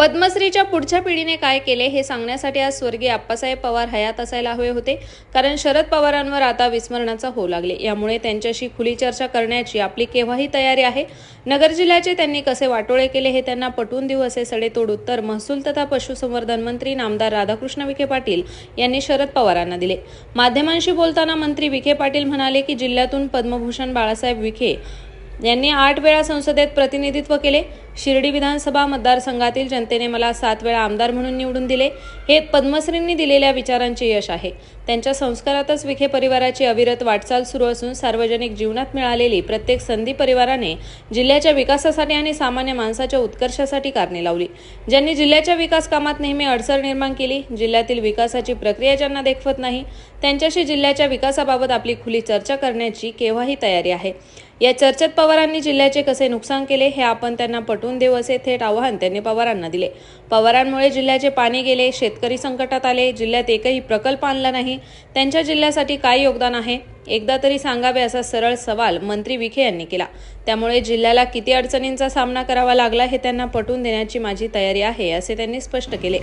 पद्मश्रीच्या पुढच्या पिढीने काय केले हे सांगण्यासाठी आज स्वर्गीय आप्पासाहेब पवार हयात असायला हवे होते. कारण शरद पवारांवर आता विस्मरणाचा होऊ लागले. यामुळे त्यांच्याशी खुली चर्चा करण्याची आपली केव्हाही तयारी आहे. नगर जिल्ह्याचे त्यांनी कसे वाटोळे केले हे त्यांना पटवून देऊ असे सडेतोड उत्तर महसूल तथा पशुसंवर्धन मंत्री नामदार राधाकृष्ण विखे पाटील यांनी शरद पवारांना दिले. माध्यमांशी बोलताना मंत्री विखे पाटील म्हणाले की जिल्ह्यातून पद्मभूषण बाळासाहेब विखे यांनी आठ वेळा संसदेत प्रतिनिधित्व केले. शिर्डी विधानसभा मतदारसंघातील जनतेने मला सात वेळा आमदार म्हणून निवडून दिले. हे पद्मश्रींनी दिलेल्या विचारांचे यश आहे. त्यांच्या संस्कारातच विखे परिवाराची अविरत वाटचाल सुरू असून सार्वजनिक जीवनात मिळालेली प्रत्येक संधी परिवाराने जिल्ह्याच्या विकासासाठी आणि सामान्य माणसाच्या उत्कर्षासाठी कारणे लावली. ज्यांनी जिल्ह्याच्या विकास कामात नेहमी अडसर निर्माण केली जिल्ह्यातील विकासाची प्रक्रिया ज्यांना देखवत नाही त्यांच्याशी जिल्ह्याच्या विकासाबाबत आपली खुली चर्चा करण्याची केव्हाही तयारी आहे. या चर्चेत पवारांनी जिल्ह्याचे कसे नुकसान केले हे आपण त्यांना पटवून देऊ असे थेट आवाहन त्यांनी पवारांना दिले. पवारांमुळे जिल्ह्याचे पाणी गेले शेतकरी संकटात आले जिल्ह्यात एकही प्रकल्प आणला नाही. त्यांच्या जिल्ह्यासाठी काय योगदान आहे? एकदा तरी सांगावे असा सरळ सवाल मंत्री विखे यांनी केला. त्यामुळे जिल्ह्याला किती अडचणींचा सामना करावा लागला हे त्यांना पटवून देण्याची माझी तयारी आहे असे त्यांनी स्पष्ट केले.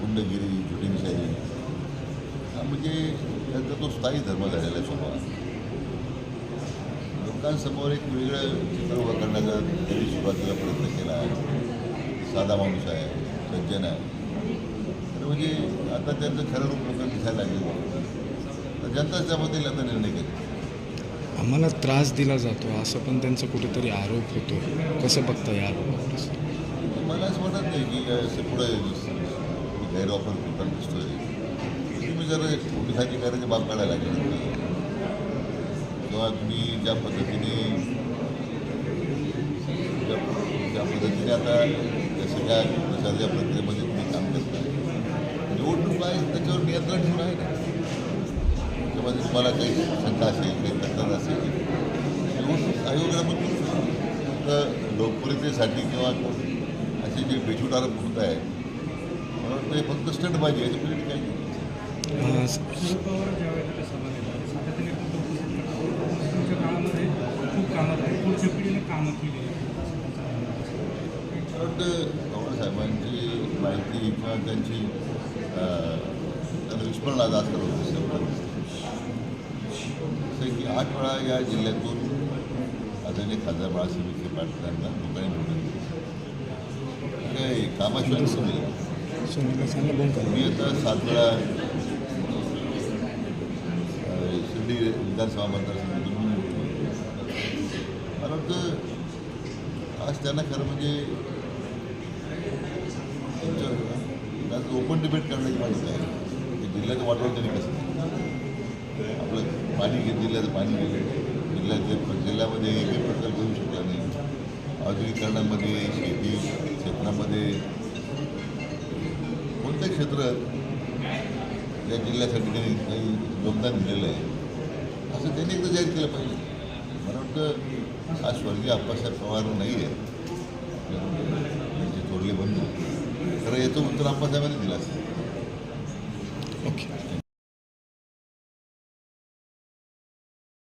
गुंडगिरी म्हणजे त्याचा तो स्थायी धर्म झालेला आहे स्वभाव लोकांसमोर एक वेगळं चित्र उभं करण्याचा त्यांनी सुरुवातीला प्रयत्न केला आहे साधा माणूस आहे सज्जन आहे तर म्हणजे आता त्यांचं खरं रूप लोकांना दिसायला लागले तर जनताच त्याबद्दल आता निर्णय घेते आम्हाला त्रास दिला जातो असं पण त्यांचा कुठेतरी आरोप होतो कसं बघता या आरोपावर मला असं वाटत नाही की असं पुढे गैरवापर करताना दिसतोय जर पोलीस अधिकाऱ्याचे बाब काढायला लागेल किंवा तुम्ही ज्या पद्धतीने ज्या पद्धतीने आता या काय प्रचाराच्या प्रक्रियेमध्ये तुम्ही काम करता निवडणूक आहे त्याच्यावर नियंत्रण ठेवून आहे ना त्याच्यामध्ये तुम्हाला काही शंका असेल काही तक्रार असेल निवडणूक आयोगामधून फक्त लोकप्रियतेसाठी किंवा असे जे बेछूट आरोप होत आहेत म्हणून ते फक्त स्टंटबाजी आहे त्याच्यामध्ये काही साहेबांची माहिती किंवा त्यांची अं, त्यांना विस्मरण आज आज करत की आठ वेळा या जिल्ह्यातून आदरणीय खासदार बाळासाहेब विखे पाटलांना लोकांनी निवडून दिलं. काय कामाशिवाय निवडून मी आता सात वेळा शिर्डी विधानसभा मतदारसंघातून. निवडून मला वाटतं आज त्यांना खरं म्हणजे त्यांचं ओपन डिबेट करण्याची माहिती आहे. की जिल्ह्याचं वाटवून त्यांनी कसं? आपलं पाणी घे जिल्ह्याचं पाणी गेलं जिल्ह्याचे जिल्ह्यामध्ये एकही प्रकार घेऊ शकला नाही. औद्योगिकरणामध्ये शेती क्षेत्रामध्ये कोणत्या क्षेत्र या जिल्ह्यासाठी त्यांनी काही योगदान दिलेलं आहे? असं त्यांनी एकदा जाहीर केलं पाहिजे. मला वाटतं हा स्वर्गीय आप्पासाहेब पवार नाही आहे त्यांचे थोरले बंधू. खरं येतो उत्तर आप्पासाहेबांनी दिला असेल. ओके.